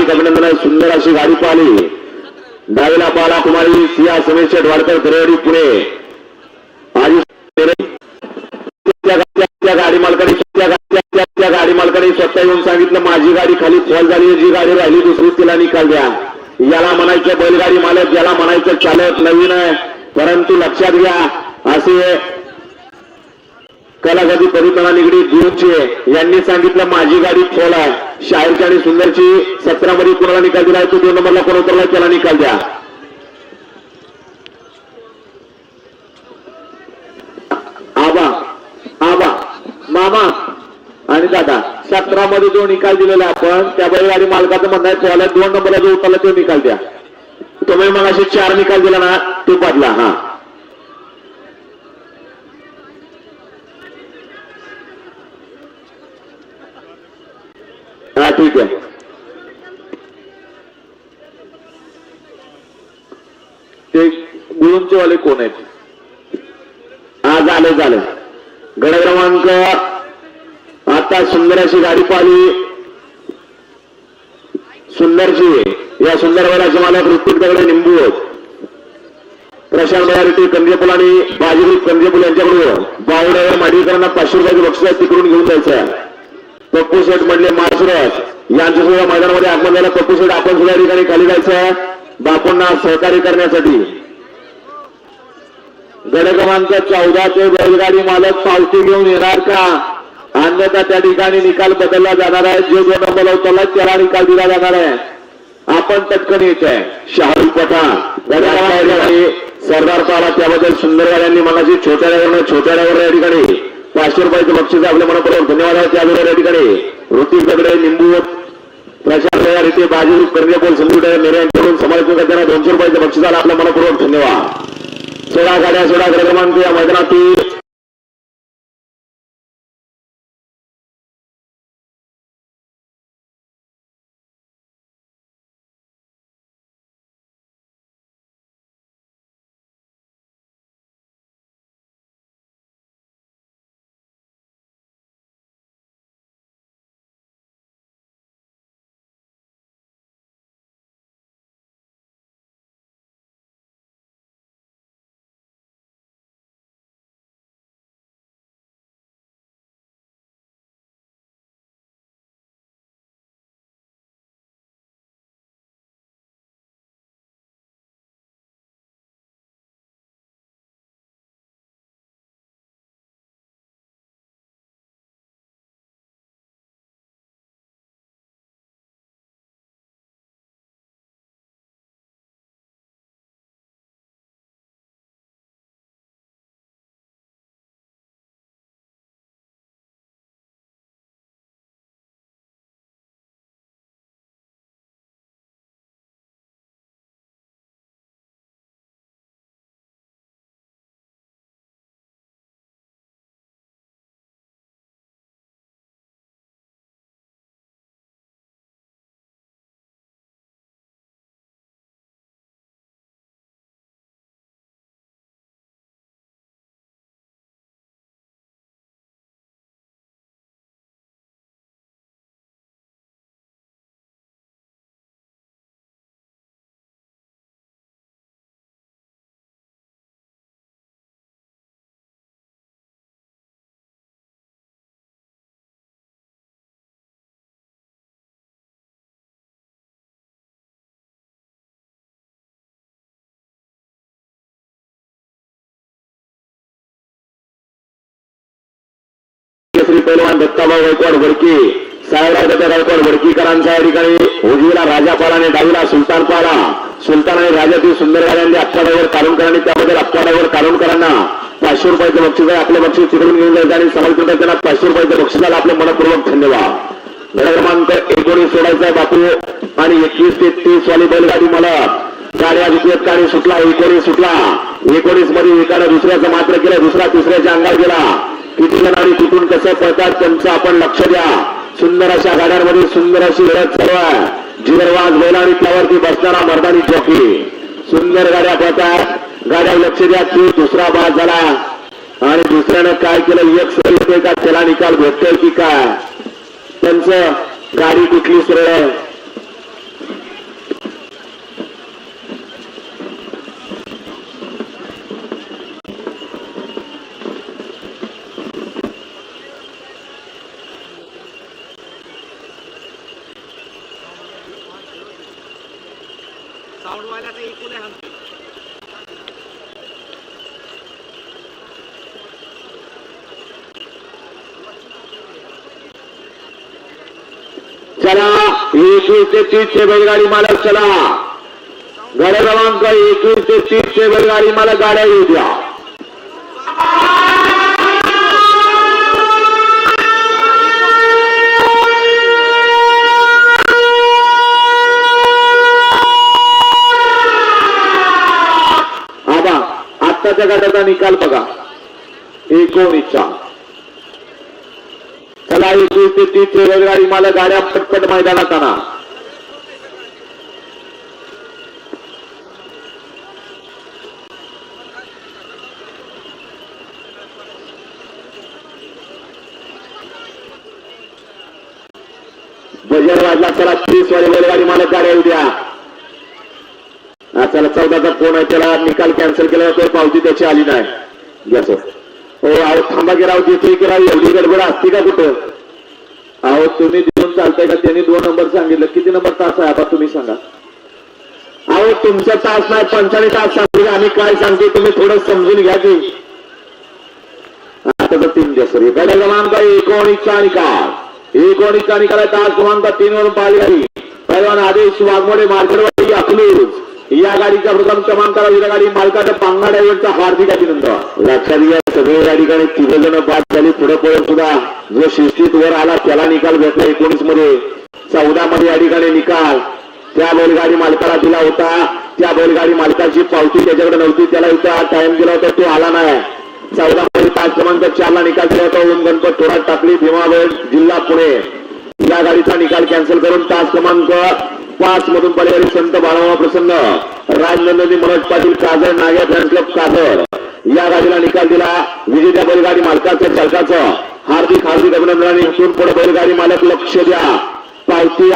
हार्दिक अभिनंदन आहे. सुंदर अशी गाडी पाहिली. डावीला पाला कुमारी सिया समेश वाडकर दरेवाडी पुणे. गाडी मालकाने त्या गाडी मालकाने स्वतः येऊन सांगितलं माझी गाडी खाली फॉल झाली जी गाडी राहिली दुसरी तिला निकाल द्या. याला म्हणायचं बैलगाडी मालक याला म्हणायचं चालक नवीन आहे. परंतु लक्षात घ्या असे कलागती परिसरा निगडीत गुरुचे यांनी सांगितलं माझी गाडी फॉल आहे. शाहीरची आणि सुंदरची सतरा मध्ये कोणाला निकाल दिला तो दोन नंबरला कोण उतरला त्याला निकाल द्या. आबा आबा मामा आणि दादा सतरा मध्ये जो निकाल दिलेला आपण त्या बैलगाडी मालकाचं म्हणणं आहे त्याला दोन नंबरला जो उतरला तो निकाल द्या. तुम्ही मग चार निकाल दिला ना तो बदला हा. हा ठीक आहे ते गुळूंचे वाले कोण आहेत? हा झालं झालं. गड क्रमांक आता सुंदर अशी गाडी पाहिली. सुंदरची. या सुंदर वेळाचे मालक ऋतिक दगडे निंबू प्रशांत बळारेटी कंजेपूल आणि बाजीरी कंजेपूल यांच्याकडून बावड्यावर माडीकरांना पाचशे रुपयाची बक्षीस तिकडून घेऊन जायचं आहे. पप्पू शेठ म्हणले माळसुरस यांच्या सुद्धा मैदानामध्ये आगमन झालं. पप्पू शेठ आपण सुद्धा ठिकाणी खाली जायचं बापूंना सहकार्य करण्यासाठी. गड क्रमांक चौदाचे बैलगाडी मालक पावती घेऊन येणार का? अन्यथा त्या ठिकाणी निकाल बदलला जाणार आहे. जो दोन नंबर उतरला त्याला निकाल दिला जाणार आहे. आपण पटकन येत आहे. शाहरुख पठाण सरदार पाला त्याबद्दल सुंदर गाड्यांनी मनाची छोट्या छोट्या या ठिकाणी पाचशे रुपयाचं बक्षीस आपल्या मनापर्यंत धन्यवाद आहे. त्याबरोबर या ठिकाणी ऋतिक दगडे निंबू प्रशांत या रीते बाजी कर्णेपोल संदीप मेरे यांच्याकडून समालोचन करताना दोनशे रुपयाचं बक्षीस आलं. आपल्या मनापूर्वक धन्यवाद. सोळा गाड्या सोळा क्रमांक या मैदानातील श्री पैलवान दत्ताभाऊ गायकवाड वडकी साहेबराव दत्ता गायकवाड वडकीकरांच्या या ठिकाणी उजवीला राजापाला आणि डावीला सुलतानपाला. सुलतान आणि राजातील सुंदर गाड्यांनी अप्पाडावर कालूनकरांनी त्याबद्दल अप्पाडावर कारुणकरांना पाचशे रुपयाचं बक्षीस आहे. आपलं बक्षीस तिकडून घेऊन जायचं आणि समाज त्यांना पाचशे रुपयाचं बक्षिसाला आपलं मनपूर्वक धन्यवाद. गड क्रमांक एकोणीस सोडायचा आहे बापू. आणि एकवीस ते तीस वाली बैलगाडी मला गाड्या विकत गाडी सुटला. एकोणीस सुटला. एकोणीसमध्ये एकानं दुसऱ्याचं मात्र केलं. दुसरा तिसऱ्याच्या अंगावर गेला. किती आणि कुठून कसं पळतात त्यांचं आपण लक्ष द्या. सुंदर अशा गाड्यांमध्ये सुंदर अशी लढत चालू आहे. जिगरवाज बैल आणि त्यावरती बसणारा मर्दानी चौकी सुंदर गाड्या पळतात. गाड्या लक्ष द्या की दुसरा बाद झाला. आणि दुसऱ्यानं काय केलं? एक सरळ येते का? त्याला निकाल भेटतोय की काय? त्यांचं गाडी कुठली सरळ आहे चला एकवीस ते तीस चे बैलगाडी मालक चला. गाड्या क्रमांक एकवीस ते तीस चे बैलगाडी मालक गाड्या येऊ द्या. आबा आत्ताच्या गटाचा निकाल बघा. एकोणीसचा. चला एकवीस ते तीस चे बैलगाडी मला गाड्या पटपट मैदानात आणा बजर वाजला चला तीस वाली बैलगाडी मला गाड्या येऊ द्या त्याला चौदाचा फोन आहे त्याला निकाल कॅन्सल केला जातो पावती त्याची आली नाही. घ्या सर हो अहो थांबा की राव देतोय की राव एवढी गडबड असते का कुठं? अहो तुम्ही देऊन चालताय का? त्यांनी दोन नंबर सांगितलं. किती नंबर तास आहे? आता तुम्ही सांगा. अहो तुमचा तास नाही पंचाळीस तास सांगते आम्ही काय सांगतो तुम्ही थोडं समजून घ्या की. आता तर तीन द्या सर. एखाद्या क्रमांक एकोणीसचा निकाल. एकोणीसचा निकाल आहे. तास क्रमांक तीन वरून पाहिली गाडी आदेश वाघमोडे मार्केटवाडी अकलूज या गाडीचा प्रथम क्रमांक विरा गाडी मालकाच्या पांगा ड्रायव्हरचा हार्दिक अभिनंदन. लक्षात घ्या सगळे या ठिकाणी तिघ जण बाद झाले. पुढे पळत सुद्धा जो शिस्तीत वर आला त्याला निकाल भेटला एकोणीसमध्ये. चौदा मध्ये या ठिकाणी निकाल. त्या बैलगाडी मालकाला दिला होता. त्या बैलगाडी मालकाची पावती त्याच्याकडे नव्हती. त्याला इथं टाइम दिला होता तो आला नाही. चौदा मध्ये पाच क्रमांक चारला निकाल दिला होता. ओम गणपत थोरात टाकली भीमाबळ जिल्हा पुणे. या गाडीचा निकाल कॅन्सल करून तास क्रमांक पाच मधून पर्याय संत बाळावा प्रसन्न. राजनंदनी मनोज पाटील काजळ नाग्या फॅन्स क्लब काजळ. या गाडीला निकाल दिला. विजेत्या बैलगाडी मालकाचं चालकाचं. हार्दिक हार्दिक अभिनंदनाने इथून पुढे बैलगाडी मालक लक्ष द्या. पावती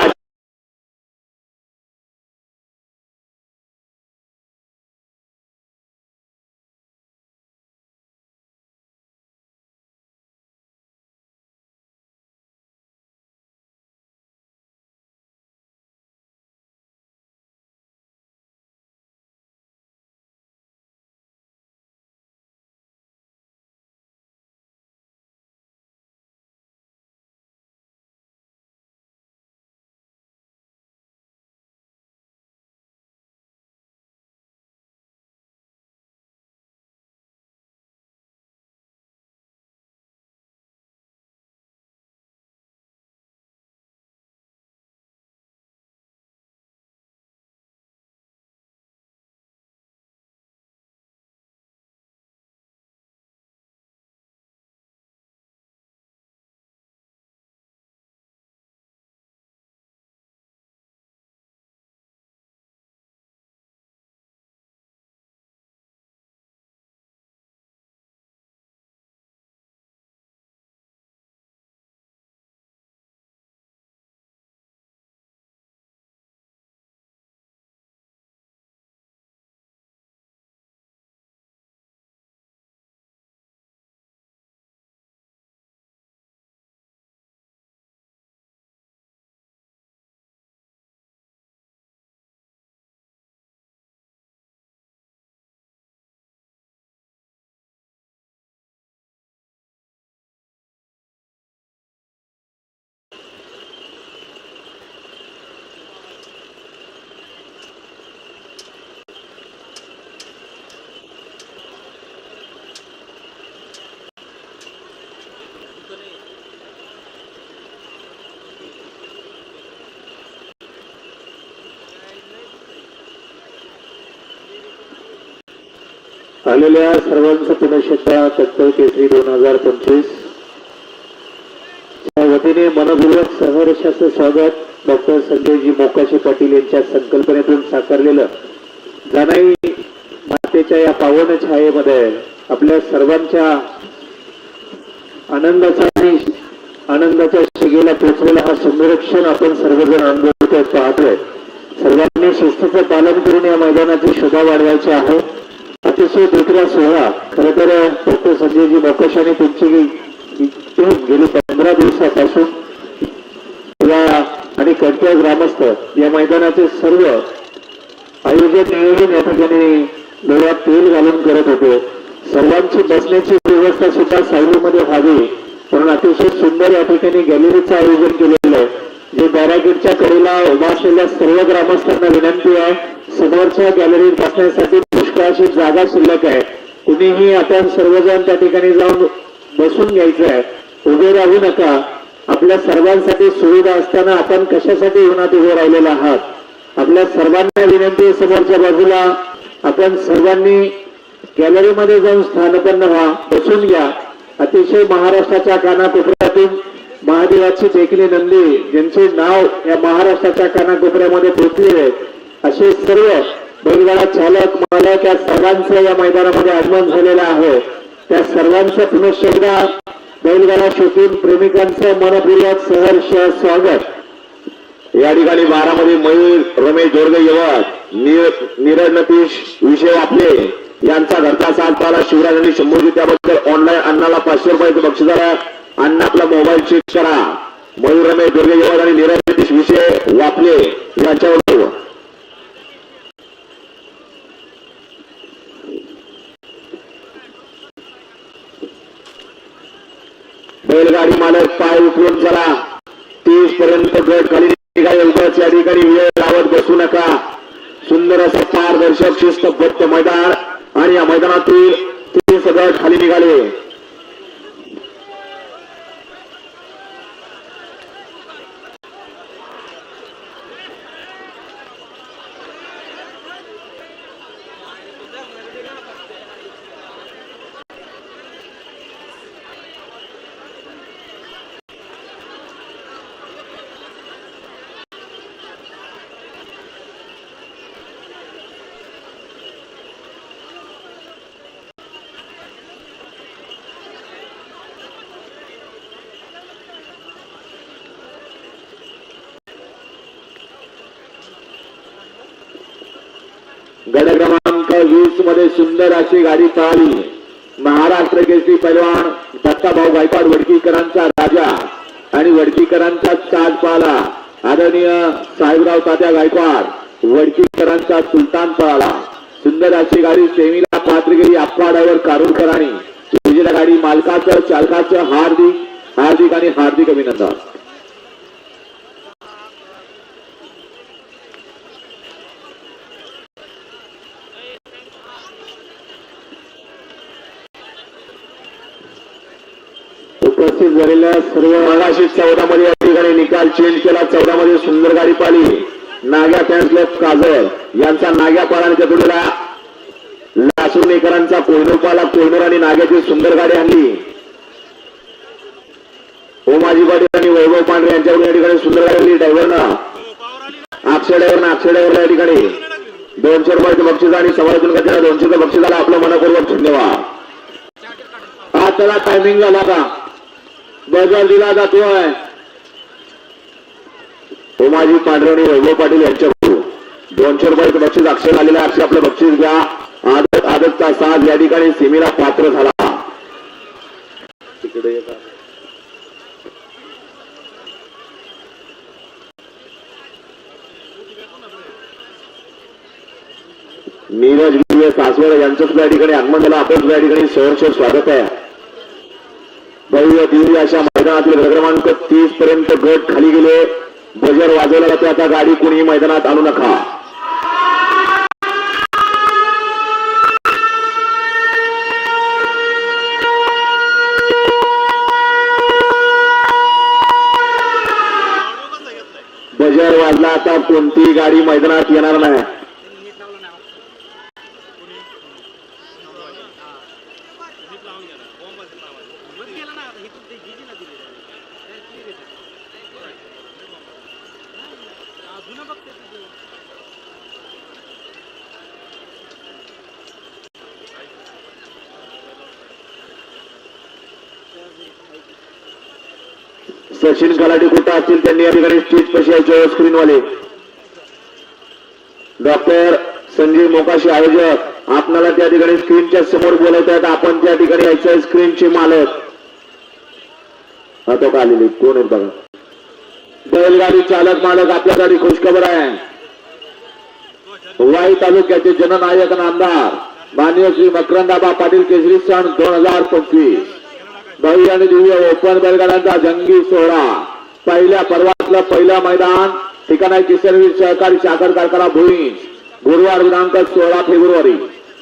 आलेल्या सर्वांचं पुनश्चता तत्पर केसरी दोन हजार पंचवीस. च्या वतीने मनपूर्वक सहर्षाचं स्वागत डॉक्टर संजयजी मोकाशी पाटील यांच्या संकल्पनेतून साकारलेलं जानाई मातेच्या या पावन छायेमध्ये आपल्या सर्वांच्या आनंदाचा आणि आनंदाच्या शिगेला पोचलेला हा संरक्षण आपण सर्वजण अनुभवतोय पाहतोय. सर्वांनी शिस्तीचं पालन करून या मैदानाची शोभा वाढवायची आहे. अतिशय दुसरा सोहळा खर तर डॉक्टर संजयजी मोकशाने तुमची गेले पंधरा दिवसापासून या आणि कंट्या ग्रामस्थ या मैदानाचे सर्व आयोजन नियोजन या ठिकाणी डोळ्यात तेल घालून करत होते. सर्वांची बसण्याची व्यवस्था सुद्धा सायलीमध्ये व्हावी. म्हणून अतिशय सुंदर या ठिकाणी गॅलरीचं आयोजन केलेलं आहे. जे बॅरागेटच्या कडेला उभा असलेल्या सर्व ग्रामस्थांना कुणीही आपण सर्वजण त्या ठिकाणी जाऊन बसून घ्यायचं आहे. उभे राहू नका. आपल्या सर्वांसाठी सुविधा असताना आपण कशासाठी उन्हात उभे राहिलेला आहात? आपल्या सर्वांना विनंती समोरच्या बाजूला. आपण सर्वांनी गॅलरीमध्ये जाऊन स्थानपन्न व्हा बसून घ्या. अतिशय महाराष्ट्राच्या कानाकोपऱ्यातून महादेवाची देखणी नंदी ज्यांचे नाव या महाराष्ट्राच्या कानाकोपऱ्यामध्ये पोचले आहे असे सर्व बैलगाडा चालक मालक या सर्वांचं या मैदानामध्ये आगमन झालेलं आहे. त्या सर्वांचं पुनश्च एकदा बैलगाडा शोधून प्रेमिकांचं मनपूर्वक सहर्ष स्वागत. या ठिकाणी बारामध्ये मयूर रमेश जोरगे यवत नीर- नीरज नतीश विषय आपले यांचा घरचा साथ पाला शिवराज आणि शंभूजी त्याबद्दल ऑनलाईन अण्णाला पाचशे रुपयाचं बक्षीस आहे अण्णा आपला मोबाईल चेक करा. मयूर रमेश दुर्गे यवत आणि नीरज नतीश विषय वापले यांच्यावर बैलगाडी मालक पाय उचलून चला. तीस पर्यंत गट खाली निघाले. उगाच या ठिकाणी वेळ लावत बसू नका. सुंदर असं पारदर्शक शिस्तबद्ध मैदान. आणि या मैदानातील तीस गट खाली निघाले. सुंदर अशी गाडी पळाली महाराष्ट्र केसरी पैलवान दत्ताभाऊ गायकवाड वडकीकरांचा राजा आणि वडकीकरांचा ताज पाला आदरणीय साहेबराव तात्या गायकवाड वडकीकरांचा सुलतान पळाला सुंदर अशी गाडी सेमीला पात्रगिरी आप्पाडावर कारुडकरांनी विजेता गाडी मालकाचं चालकाचं हार्दिक हार्दिक आणि हार्दिक अभिनंदन. उपस्थित झालेल्या सर्व मगाशी चौदा मध्ये या ठिकाणी निकाल चेंज केला. चौदा मध्ये सुंदर गाडी पाली नाग्या फॅन्स क्लब काजळ. यांचा नाग्या पाळाच्या जोडीला लासुर्णेकरांचा कोहिनूर पाला कोहिनूर आणि नाग्याची सुंदर गाडी आणली. ओमाजी पाटील आणि वैभव पांढरे यांच्याकडून या ठिकाणी सुंदर गाडी आणली. ड्रायव्हरनं अक्षय ड्रायव्हरनं अक्षय ड्रायव्हर या ठिकाणी दोनशे रुपयाचं बक्षीस आणि समाजातून दोनशेचं बक्षीस आला. आपलं मनपूर्वक धन्यवाद. हा त्याला टायमिंग झाला का बजार दिला जातोय. ओमाजी पांढरे आणि वैभव पाटील यांच्या दोनशे रुपयाचं बक्षीस अक्षर आलेलं आहे. अक्षर आपलं बक्षीस घ्या. आदत आदतचा साज या ठिकाणी सीमेला पात्र झाला. तिकडे नीरज गिरे सासवड यांचं सुद्धा या ठिकाणी आगमन झालं. आपण सुद्धा या ठिकाणी सहर्ष स्वागत आहे. भव्य दिव्य अशा मैदानातील गट क्रमांक तीस पर्यंत गट खाली गेले. बजर वाजवला जाते. आता गाडी कोणी मैदानात आणू नका. बजर वाजला आता कोणतीही गाडी मैदानात येणार नाही. सचिन कलाटे कुठं असतील त्यांनी या ठिकाणी स्टेज पशी यायचे स्क्रीनवाले. डॉक्टर संजीव मोकाशी आयोजक आपणाला त्या ठिकाणी स्क्रीनच्या समोर बोलवत आहेत आपण त्या ठिकाणी यायचं स्क्रीनचे मालक. आता का आलेले? कोण आहेत बघा? बैलगाडी चालक मालक आपल्यासाठी खुशखबर आहे. वाई तालुक्याचे जननायक नामदार मान्य श्री मकरंदाबा पाटील केसरी सण दोन हजार पंचवीस. भाई आणि दिव्य ओपन बैलगाड्यांचा जंगी सोहळा. पहिल्या पर्वातलं पहिलं मैदान ठिकाण आहे किशनवीर सहकारी साखर कारखाना भुईंज. गुरुवार दिनांक सोळा फेब्रुवारी.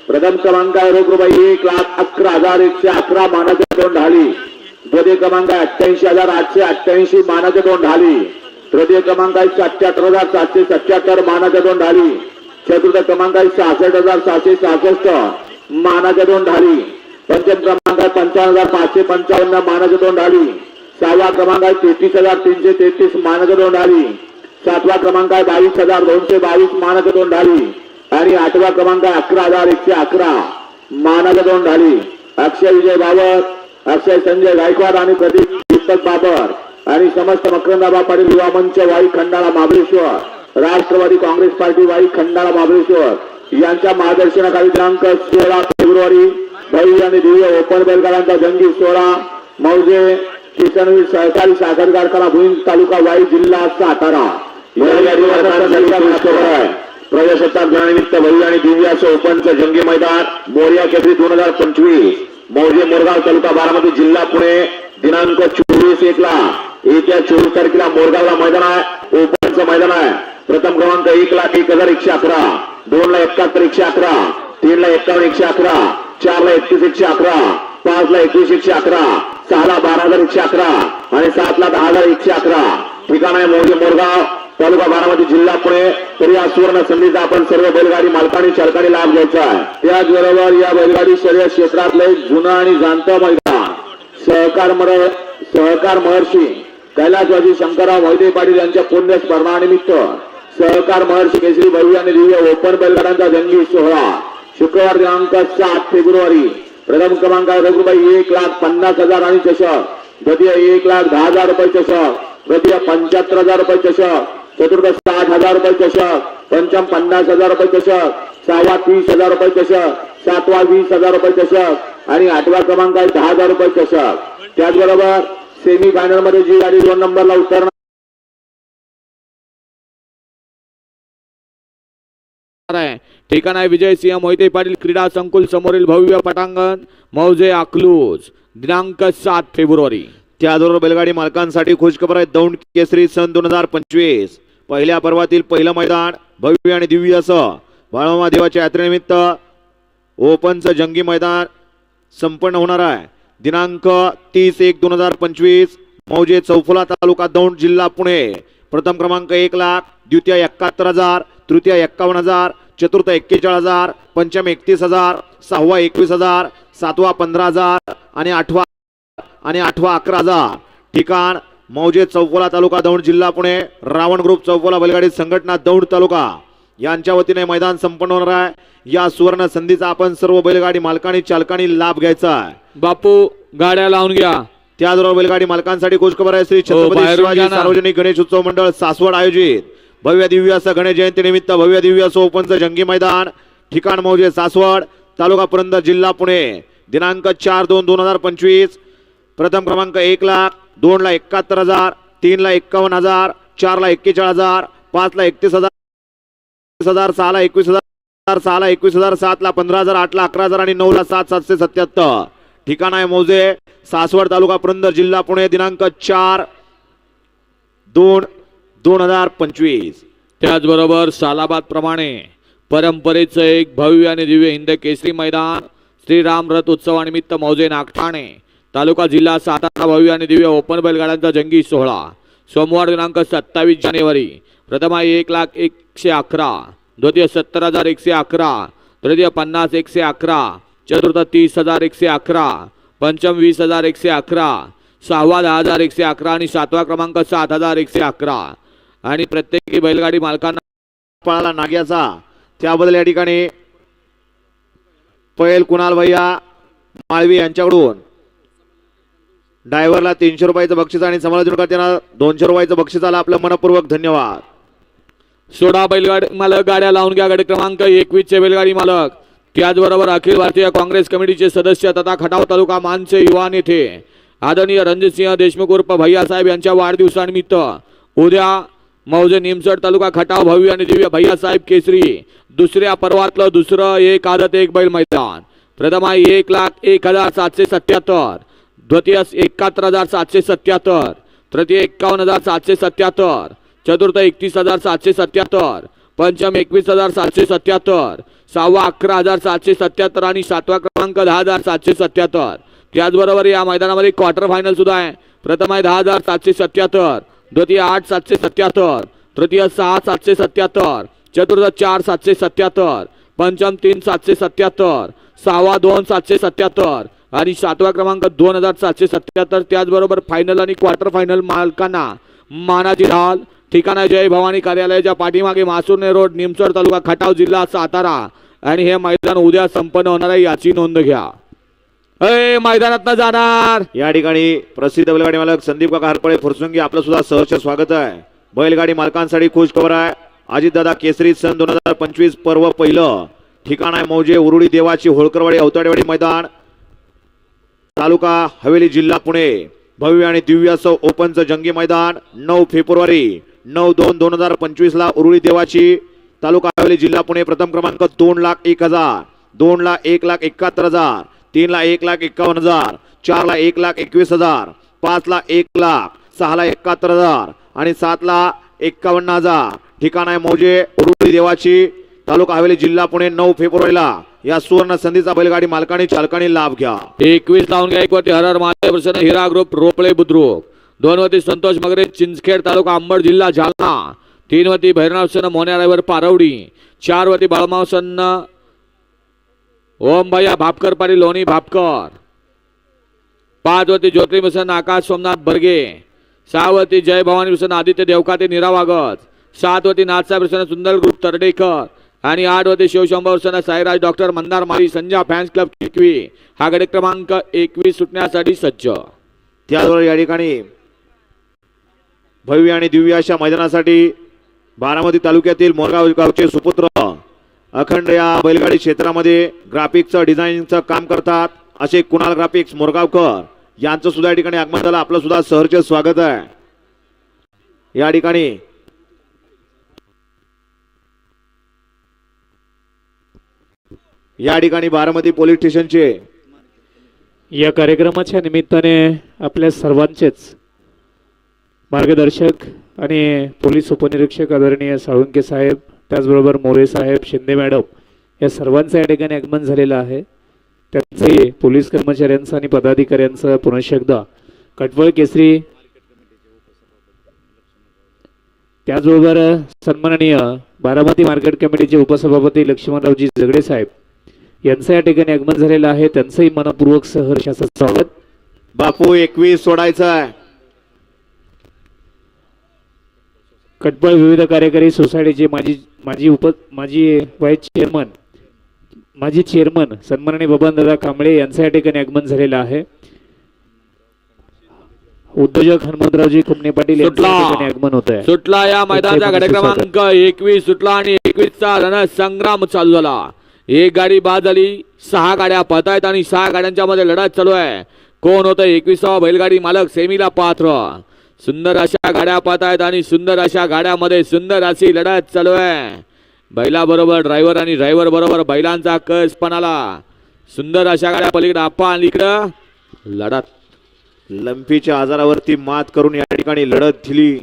प्रथम क्रमांक आहे रोख रुपये एक लाख अकरा हजार एकशे अकरा मानाचे दोन ढाली. द्वितीय क्रमांक आहे अठ्ठ्याऐंशी हजार आठशे अठ्ठ्याऐंशी मानाचे दोन ढाली. तृतीय क्रमांक आहे सत्याहत्तर हजार सातशे सत्याहत्तर मानाचे दोन ढाली. चतुर्थ क्रमांक आहे सहासष्ट हजार सहाशे सहासष्ट मानाचे दोन ढाली. पंचम क्रमांक आहे पंचावन्न हजार पाचशे पंचावन्न मानाच्या दोन ढाली सहावा क्रमांक आहे तेहतीस हजार तीनशे तेहतीस मानाच्या दोन ढाली सातवा क्रमांक आहे बावीस हजार दोनशे बावीस मानाच्या दोन ढाली आणि आठवा क्रमांक आहे अकरा हजार एकशे अकरा मानाच्या दोन ढाली अक्षय विजय बाबर अक्षय संजय गायकवाड आणि प्रदीप दीपक बाबर. आणि समस्त मकरंदाबा पाटील युवा मंच Wai Khandala Mahabaleshwar. Rashtrawadi Congress party Wai Khandala Mahabaleshwar. यांच्या मार्गदर्शनाखाली दिनांक सोळा फेब्रुवारी भव्य आणि दिव्य ओपन बैलगाड्यांचा जंगी सोहळा. मौजे किसनवीर सहकारी साखर कारखाना भुईंज तालुका वाई जिल्हा सातारा प्रजासत्ताक दिनानिमित्त भव्य आणि दिव्य असं ओपनचं जंगी मैदान मोर्या केसरी दोन हजार पंचवीस. मौजे मोरगाव तालुका बारामती जिल्हा पुणे दिनांक चोवीस एक ला येत्या चोवीस तारखेला मोरगावला मैदान आहे ओपनचं मैदान आहे. प्रथम क्रमांक एक लाख एक हजार एकशे अकरा दोन ला एकाहत्तर एकशे अकरा तीन ला एक्कावन्न एकशे अकरा चारला एकतीस एकशे अकरा पाच ला एकवीस एकशे अकरा सहाला बारा हजार एकशे अकरा आणि सातला दहा हजार एकशे अकरा. ठिकाण आहे मोरगे मोरगाव तालुका बारामती जिल्हा पुणे. तरी या सुवर्ण संधीचा आपण सर्व बैलगाडी मालकांनी चालकाने लाभ घ्यायचा आहे. त्याचबरोबर या बैलगाडी शर्यत क्षेत्रातलं एक जुनं आणि जाणतं मैदान. सहकार मर सहकार महर्षी कैलासवाजी शंकरराव मोहिते पाटील यांच्या पुण्य स्मरणानिमित्त सहकार महर्षी केसरी भव्य आणि दिव्य ओपन बैलगाड्यांचा जंगी सोहळा. शुक्रवार दिनांक सात फेब्रुवारी प्रथम क्रमांक रघुबाई रुपये एक लाख पन्नास हजार आणि चषक. द्वितीय एक लाख दहा हजार रुपये चषक. द्वितीय पंच्याहत्तर हजार रुपये चषक. चतुर्थ साठ हजार रुपये चषक. पंचम पन्नास हजार रुपये चषक. सहावा तीस हजार रुपये चषक. सातवा वीस हजार रुपये चषक. आणि आठवा क्रमांक आहे दहा हजार रुपये चषक. त्याचबरोबर सेमी फायनलमध्ये जी गाडी दोन नंबरला उतरणार ठिकाण आहे विजय सिंह मोहिते पाटील क्रीडा संकुल समोरील भव्य पटांगण मौजे अकलूज दिनांक सात फेब्रुवारी. त्याचबरोबर बैलगाडी मालकांसाठी खुशखबर आहे. दौंड केसरी सन दोन हजार पंचवीस. पहिल्या पर्वातील पहिलं मैदान भव्य आणि दिव्य असं. बाळोमा देवाच्या यात्रेनिमित्त ओपनचं जंगी मैदान संपन्न होणार आहे. दिनांक तीस एक दोन हजार पंचवीस मौजे चौफुला तालुका दौंड जिल्हा पुणे. प्रथम क्रमांक एक लाख द्वितीय एकाहत्तर हजार तृतीय एक्कावन्न हजार चतुर्थ एक्केचाळीस हजार पंचम एकतीस हजार सहावा एकवीस हजार सातवा पंधरा हजार आणि आठवा आणि आठवा अकरा हजार. ठिकाण मौजे चौफुला तालुका दौंड जिल्हा पुणे रावण ग्रुप चौफुला बैलगाडी संघटना दौंड तालुका. यांच्या वतीने मैदान संपन्न होणार आहे. या सुवर्ण संधीचा आपण सर्व बैलगाडी मालकांनी चालकांनी लाभ घ्यायचा आहे. बापू गाड्या लावून घ्या. त्याचबरोबर बैलगाडी मालकांसाठी खुशखबर आहे. श्री हो, छत्रपती शिवाजी. सार्वजनिक गणेश उत्सव मंडळ सासवड आयोजित. भव्य दिव्य असं गणेश जयंती निमित्त भव्य दिव्य असं ओपनचं जंगी मैदान. ठिकाण मौजे सासवड तालुका पुरंदर जिल्हा पुणे. दिनांक चार दोन दोन हजार पंचवीस. प्रथम क्रमांक एक लाख दोनला एकाहत्तर हजार तीनला एक्कावन्न हजार चारला एक्केचाळीस हजार पाचला एकतीस हजार एकवीस हजार सहाला एकवीस हजार सहाला एकवीस हजार सातला पंधरा हजार आठला अकरा हजार आणि नऊला सात सातशे सत्याहत्तर. ठिकाण आहे मौजे सासवड तालुका पुरंदर जिल्हा पुणे. दिनांक चार दोन दोन हजार पंचवीस. त्याचबरोबर सालाबाद प्रमाणे परंपरेचं एक भव्य आणि दिव्य हिंद केसरी मैदान श्रीराम रथ उत्सवानिमित्त मौजे नागठाणे तालुका जिल्हा सातारा भव्य आणि दिव्य ओपन बैलगाड्यांचा जंगी सोहळा सोमवार दिनांक सत्तावीस जानेवारी प्रथम आहे एक लाख एकशे अकरा द्वितीय सत्तर हजार एकशे अकरा तृतीय पन्नास एकशे अकरा चतुर्थ तीस हजार एकशे अकरा पंचम वीस हजार एकशे अकरा सहावा दहा हजार एकशे अकरा आणि सातवा क्रमांक सात हजार एकशे अकरा. आणि प्रत्येकी बैलगाडी मालकांना पळाला नाग्याचा. त्याबद्दल या ठिकाणी पैल कुणाल भैया माळवी यांच्याकडून. ड्रायव्हरला तीनशे रुपयाचं बक्षीस आणि समालोचनकर्त्यांना दोनशे रुपयाचं बक्षीस आलं. आपलं मनपूर्वक धन्यवाद. सोडा बैलगाडी मालक गाड्या लावून घ्या गाडी क्रमांक एकवीस चे बैलगाडी मालक. त्याचबरोबर अखिल भारतीय काँग्रेस कमिटीचे सदस्य तथा खटाव तालुका मानसे युवा नेते आदरणीय रणजितसिंह देशमुख उर्फ भैयासाहेब यांच्या वाढदिवसानिमित्त उद्या मौजे निमसड तालुका खटाव भव्य आणि दिव्य भैयासाहेब केसरी. दुसऱ्या पर्वातलं दुसरं एक आदत एक बैल मैदान. प्रथम आहे एक लाख एक हजार सातशे सत्याहत्तर. द्वितीय एकाहत्तर हजार सातशे सत्याहत्तर. तृतीय एक्कावन्न हजार सातशे सत्याहत्तर. चतुर्थ एकतीस हजार सातशे सत्याहत्तर. पंचम एकवीस हजार सातशे सत्याहत्तर. सहावा अकरा हजार सातशे सत्याहत्तर आणि सातवा क्रमांक दहा हजार सातशे सत्याहत्तर. त्याचबरोबर या मैदानामध्ये क्वार्टर फायनल सुद्धा आहे. प्रथम आहे दहा हजार सातशे सत्याहत्तर. द्वितीय आठ सातशे सत्याहत्तर तृतीय सहा सातशे सत्याहत्तर चतुर्थ चार सातशे सत्याहत्तर पंचम तीन सातशे सत्याहत्तर सहावा दोन सातशे सत्याहत्तर आणि सातवा क्रमांक दोन हजार सातशे सत्याहत्तर. त्याचबरोबर फायनल आणि क्वार्टर फायनल मालकांना मानाची ढाल. ठिकाणा जय भवानी कार्यालयाच्या पाठीमागे मासुर्णे रोड निमसोड तालुका खटाव जिल्हा सातारा. आणि हे मैदान उद्या संपन्न होणार आहे याची नोंद घ्या. अय मैदानात जाणार. या ठिकाणी प्रसिद्ध बैलगाडी मालक संदीप काका हरपळे फुरसुंगी आपलं सुद्धा सहर्ष स्वागत आहे. बैलगाडी मालकांसाठी खुश खबर आहे. अजितदादा केसरी सन दोन हजार पंचवीस पर्व पहिलं. ठिकाण आहे मौजे उरुळी देवाची होळकरवाडी अवताडेवाडी मैदान. तालुका हवेली जिल्हा पुणे. भव्य आणि दिव्य असं ओपनचं जंगी मैदान. नऊ फेब्रुवारी नऊ दोन दोन हजार पंचवीस ला उरुळी देवाची. तालुका हवेली जिल्हा पुणे प्रथम क्रमांक दोन लाख एक हजार. दोन लाख एक लाख एकाहत्तर हजार. तीन ला एक लाख एकावन्न हजार चार ला एक लाख एकवीस हजार पाच ला एक लाख सहा ला एकाहत्तर हजार आणि सात ला एक्कावन्न हजार. ठिकाण आहे मौजे उरुळी देवाची तालुका हवेली जिल्हा पुणे नऊ फेब्रुवारीला. या सुवर्ण संधीचा बैलगाडी मालकाने चालकांनी लाभ घ्या. एकवीस लावून घ्या एक वरती हरहर महादेव प्रसन्न हिरा ग्रुप रोपळे बुद्रुक दोन वरती संतोष मगरे चिंचखेड तालुका अंबड जिल्हा जालना. तीन वरती भैरवनाथ मोन्या रायवर पारवडी. चार वरती बाळमाव सन्न ओम भैया भापकर पाटील लोणी भापकर। पाच वरती ज्योती मिसन आकाश सोमनाथ बर्गे। सहा वरती जय भवानी मिसन आदित्य देवकाते निरावागत। सात वरती नाथसाहेब मिसन सुंदर ग्रुप तरडेकर। आणि आठ वरती शिवशंभर सण साईराज डॉक्टर मंदार मारी संजा फॅन्स क्लब किकवी हा गडे क्रमांक एकवीस सुटण्यासाठी सज्ज। त्याचबरोबर या ठिकाणी भव्य आणि दिव्य अशा मैदानासाठी बारामती तालुक्यातील मोरगाव गावचे सुपुत्र अखंड या बैलगाडी क्षेत्रामध्ये ग्राफिक्सचं डिझाईनिंगचं काम करतात. असे कुणाल ग्राफिक्स मोरगावकर. यांचं सुद्धा या ठिकाणी आगमन झालं. आपलं सुद्धा सहर्ष स्वागत आहे. या ठिकाणी या ठिकाणी बारामती पोलीस स्टेशनचे या कार्यक्रमाच्या निमित्ताने आपल्या सर्वांचेच मार्गदर्शक आणि पोलीस उपनिरीक्षक आदरणीय साळुंके साहेब त्याचबरोबर मोरे साहेब शिंदे मॅडम या सर्वांचं या ठिकाणी आगमन झालेलं आहे. त्यांचे पोलीस कर्मचाऱ्यांचं आणि पदाधिकाऱ्यांचं पुनश्च एकदा कटवळ केसरी. त्याचबरोबर सन्माननीय बारामती मार्केट कमिटीचे उपसभापती लक्ष्मणरावजी जगडे साहेब यांचं या ठिकाणी आगमन झालेलं आहे. त्यांचंही मनपूर्वक सहर्षाचं स्वागत. बापू एकवीस सोडायचं आहे. कटपळ विविध कार्यकारी सोसायटीचे माजी माजी उप माजी व्हाईस चेअरमन माजी चेअरमन सन्माननीय बबनदादा कांबळे यांचं या ठिकाणी आगमन झालेलं आहे. उद्योजक हनुमंतरावजी कुमणे पाटील यांचं या सुटला. ठिकाणी आगमन होत आहे सुटला या मैदानाचा गडे क्रमांक एकवीस सुटला आणि एकवीसचा रणसंग्राम चालू झाला. एक गाडी बाद झाली. सहा गाड्या पळतायत आणि सहा गाड्यांच्या मध्ये लढत चालू आहे. कोण होतं एकविसावा बैलगाडी मालक सेमीला पात्र? सुंदर अशा गाड्या पाहत आहेत आणि सुंदर अशा गाड्यामध्ये सुंदर अशी लढत चालू आहे. बैलाबरोबर ड्रायव्हर आणि ड्रायव्हर बरोबर बैलांचा कस पण आला सुंदर अशा गाड्या पलीकडे आप्पा आणि इकडं. लढत. लंपीच्या आजारावरती मात करून या ठिकाणी लढत दिली.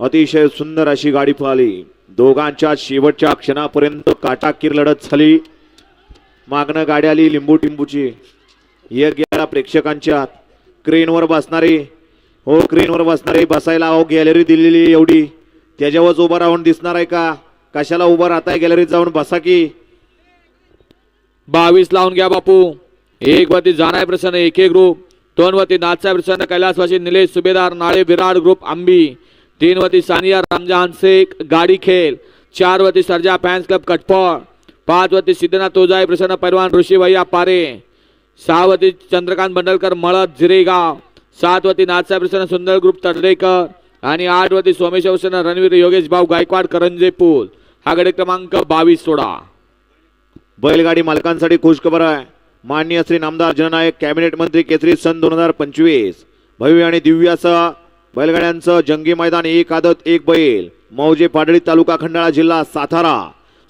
अतिशय सुंदर अशी गाडी पळाली. दोघांच्या शेवटच्या क्षणापर्यंत काटाकीर लढत झाली. मागणं गाडी आली लिंबू टिंबूची. एक गेला प्रेक्षकांच्या क्रेनवर बसणारी हो क्रेनवर बसणारे बसायला हो गॅलरी दिलेली एवढी. त्याच्यावरच उभा राहून दिसणार आहे का? कशाला उभा राहताय गॅलरीत जाऊन बसा की. बावीस लावून घ्या बापू. एक वरती जाणाय प्रसन्न एक एक ग्रुप दोन वरती नाथसाहेब प्रसन्न कैलासवासी निलेश सुभेदार नाळे विराट ग्रुप आंबी. तीन वरती सानिया रामजहान शेख गाडी खेळ. चार वरती सर्जा फॅन्स क्लब कटपळ पाच वरती सिद्धनाथ तोजाई प्रसन्न पैलवान ऋषी भैया पारे. सहा वरती चंद्रकांत बंडलकर मळद झिरेगाव. सात वरती नाथसाहेब प्रसन्न सुंदर ग्रुप तडरेकर आणि आठवरती सोमेश्वर प्रसन्न रणवीर योगेश भाऊ गायकवाड करंजे पूल हा गडी क्रमांक बावीस सोडा. बैलगाडी मालकांसाठी खुशखबर आहे. माननीय श्री नामदार जननायक कॅबिनेट मंत्री केसरी सन दोन हजार पंचवीस. भव्य आणि दिव्यासह बैलगाड्यांचं जंगी मैदान एक आदत एक बैल. मौजे पाडळी तालुका खंडाळा जिल्हा सातारा.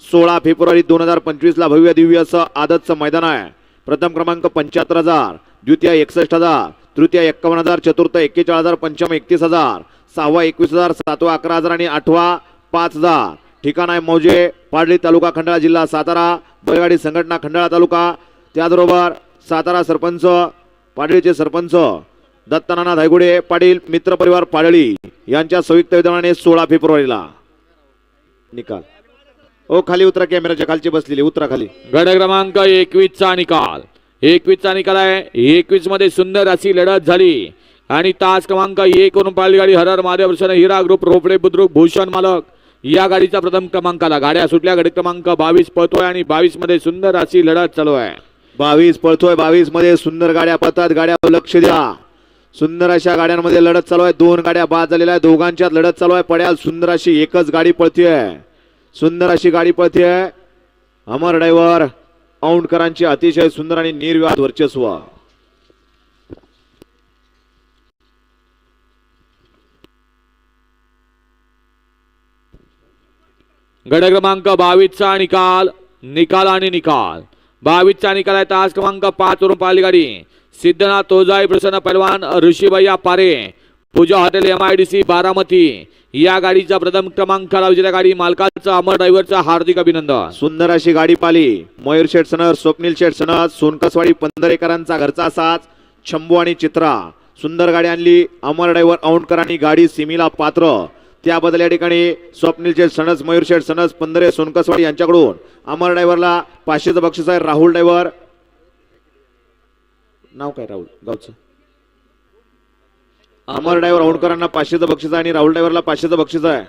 सोळा फेब्रुवारी दोन हजार पंचवीसला भव्य दिव्यासह आदतचं मैदान आहे. प्रथम क्रमांक पंच्याहत्तर हजार द्वितीय एकसष्ट हजार तृतीय एक्कावन्न हजार चतुर्थ एक्केचाळीस हजार पंचम एकतीस हजार सहावा एकवीस हजार सातवा अकरा हजार आणि आठवा पाच हजार. ठिकाण आहे मौजे पाडळी तालुका खंडाळा जिल्हा सातारा बैलगाडी संघटना खंडाळा तालुका. त्याचबरोबर सातारा सरपंच पाडळीचे सरपंच दत्तानाना धायगुडे पाटील मित्र परिवार पाडळी यांच्या संयुक्त विधानाने सोळा फेब्रुवारीला. निकाल. ओ खाली उतरा कॅमेराच्या खालची बसलेली उतरा खाली. गड क्रमांक एकवीसचा निकाल. एकवीसचा निकाल आहे. एकवीसमध्ये सुंदर अशी लढत झाली. आणि तास क्रमांक एक वरून पाळली गाडी हरर महादेव प्रसन्न हिरा ग्रुप रोपडे बुद्रुक भूषण मालक या गाडीचा प्रथम क्रमांकाला. गाड्या सुटल्या. गाडी क्रमांक बावीस पळतोय आणि बावीसमध्ये सुंदर अशी लढत चालू आहे. बावीस पळतोय. बावीसमध्ये सुंदर गाड्या पळतात. गाड्यावर लक्ष द्या. सुंदर अशा गाड्यांमध्ये लढत चालू आहे. दोन गाड्या बाद झालेल्या आहेत. दोघांच्यात लढत चालू आहे. पड्याल सुंदर अशी एकच गाडी पळतीय. सुंदर अशी गाडी पळतीय. अमर ड्रायव्हर औंडकरांची अतिशय सुंदर आणि निर्विवाद वर्चस्व. गड क्रमांक बावीसचा निकाल निकाल आणि निकाल. बावीसचा निकाल आहे तास क्रमांक पाच वरून पाहिली गाडी सिद्धनाथ तोजाई प्रसन्न पहलवान Rishibhaiya Pare. Pooja hotel M I D C Baramati. या गाडीचा प्रथम क्रमांकाला विजेत्या गाडी मालकाचा अमर ड्रायव्हरचा हार्दिक अभिनंदन. सुंदर अशी गाडी पाली मयूर शेठ सनर स्वप्नील शेठ सनद सोनकसवाडी पंधरेकरांचा घरचा साथ शंभू आणि चित्रा. सुंदर गाडी आणली. अमर ड्रायव्हर औंडकरांनी गाडी सिमीला पात्र. त्याबद्दल या ठिकाणी स्वप्नील शेठ सनस मयूर शेठ सनस पंधरे सोनकसवाडी यांच्याकडून अमर ड्रायव्हरला पाचशेचं बक्षीस आहे. राहुल ड्रायव्हर. नाव काय राहुल? गावचं? अमर ड्रायव्हर औंडकरांना पाचशेचं बक्षीस आहे आणि राहुल ड्रायव्हरला पाचशेचं बक्षीस आहे.